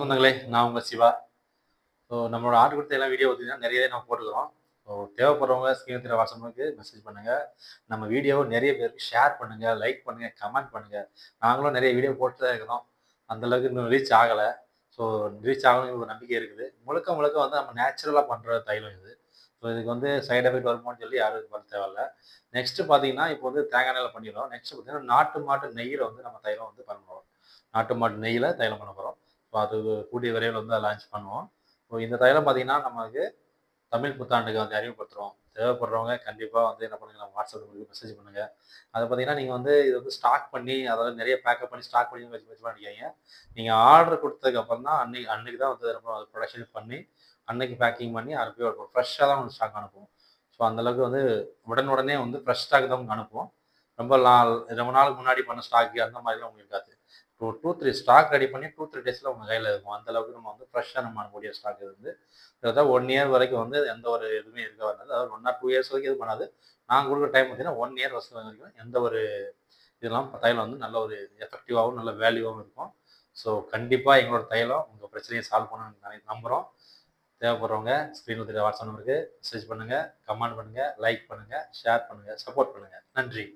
சொந்தங்களே நான் உங்கள் சிவா. ஸோ நம்மளோட ஆர்டர் கொடுத்த எல்லாம் வீடியோ பார்த்தீங்கன்னா நிறையவே நம்ம போட்டுக்கிறோம். ஸோ தேவைப்படுறவங்க ஸ்கிரீன் தெரிய வாட்ஸ்அப்புக்கு மெசேஜ் பண்ணுங்கள் நம்ம வீடியோவை நிறைய பேருக்கு ஷேர் பண்ணுங்கள் லைக் பண்ணுங்கள் கமெண்ட் பண்ணுங்கள் நாங்களும் நிறைய வீடியோ போட்டு தான் இருக்கிறோம் அந்தளவுக்கு இன்னும் ரீச் ஆகலை. ஸோ ரீச் ஆகணும் ஒரு நம்பிக்கை இருக்குது. முழுக்க முழுக்க வந்து நம்ம நேச்சுரலாக பண்ணுற தைலம் இது. ஸோ இதுக்கு வந்து சைடு எஃபெக்ட் வருமானு சொல்லி யாரும் இது பண்ண தேவையில்ல. நெக்ஸ்ட்டு பார்த்தீங்கன்னா இப்போ வந்து தேங்காய் எண்ணெயில் பண்ணிடுறோம். நெக்ஸ்ட் பார்த்தீங்கன்னா நாட்டு மாட்டு நெய்யில் வந்து நம்ம தைலம் வந்து பண்ணுறோம் நாட்டு மாட்டு நெய்யில் தைலம் பண்ண இப்போ அது கூடிய விரைவில் வந்து லான்ச் பண்ணுவோம். ஸோ இந்த தைலம் பார்த்தீங்கன்னா நமக்கு தமிழ் புத்தாண்டுக்கு வந்து அறிமுகப்படுத்துகிறோம் தேவைப்படுறவங்க கண்டிப்பாக வந்து என்ன பண்ணுங்க நம்ம வாட்ஸ்அப் உங்களுக்கு மெசேஜ் பண்ணுங்கள் அதை பார்த்தீங்கன்னா நீங்கள் வந்து இது வந்து ஸ்டாக் பண்ணி அதாவது நிறைய பேக்கப் பண்ணி ஸ்டாக் பண்ணி வச்சு வச்சு பண்ணிக்காங்க நீங்கள் ஆர்டர் கொடுத்ததுக்கப்புறம் தான் அன்னைக்கு அன்னைக்கு தான் வந்து அது ப்ரொடக்ஷன் பண்ணி அன்னைக்கு பேக்கிங் பண்ணி அனுப்பி வைப்போம். ஃப்ரெஷ்ஷாக தான் வந்து ஸ்டாக் அனுப்புவோம். ஸோ அந்தளவுக்கு வந்து உடனுடனே வந்து ஃப்ரெஷ் ஸ்டாக் தான் உங்களுக்கு அனுப்புவோம். ரொம்ப நாள் ரொம்ப நாளுக்கு முன்னாடி பண்ண ஸ்டாக்கு அந்த மாதிரிலாம் உங்களுக்கு இருக்காது two two three stock ready பண்ணி டூ த்ரீ டேஸில் உங்கள் கையில் இருக்கும். அந்த அளவுக்கு நம்ம வந்து ஃப்ரெஷ்ஷாக நம்ம அனுப்பக்கூடிய ஸ்டாக் இது வந்து. கிட்டத்தட்ட ஒன் இயர் வரைக்கும் வந்து எந்த ஒரு இதுவுமே இருக்க வராது. அதாவது ஒன் ஆர் டூ இயர்ஸ் வரைக்கும் இது பண்ணாது. நாங்கள் கொடுக்குற டைம் பார்த்தீங்கன்னா ஒன் இயர் வருஷம் வரைக்கும் எந்த ஒரு இதெல்லாம் தைலம் வந்து நல்ல ஒரு எஃபெக்டிவாகவும் நல்ல வேல்யூவாகவும் இருக்கும். ஸோ கண்டிப்பாக எங்களோட தைலம் உங்கள் பிரச்சனையை சால்வ் பண்ணணும்னு நம்புகிறோம் தேவைப்படுறவங்க ஸ்க்ரீனில் தெரிய வாட்ஸ்அப் நம்பருக்கு மெசேஜ் பண்ணுங்கள் கமெண்ட் பண்ணுங்கள் லைக் பண்ணுங்கள் ஷேர் பண்ணுங்கள் சப்போர்ட் பண்ணுங்கள் நன்றி.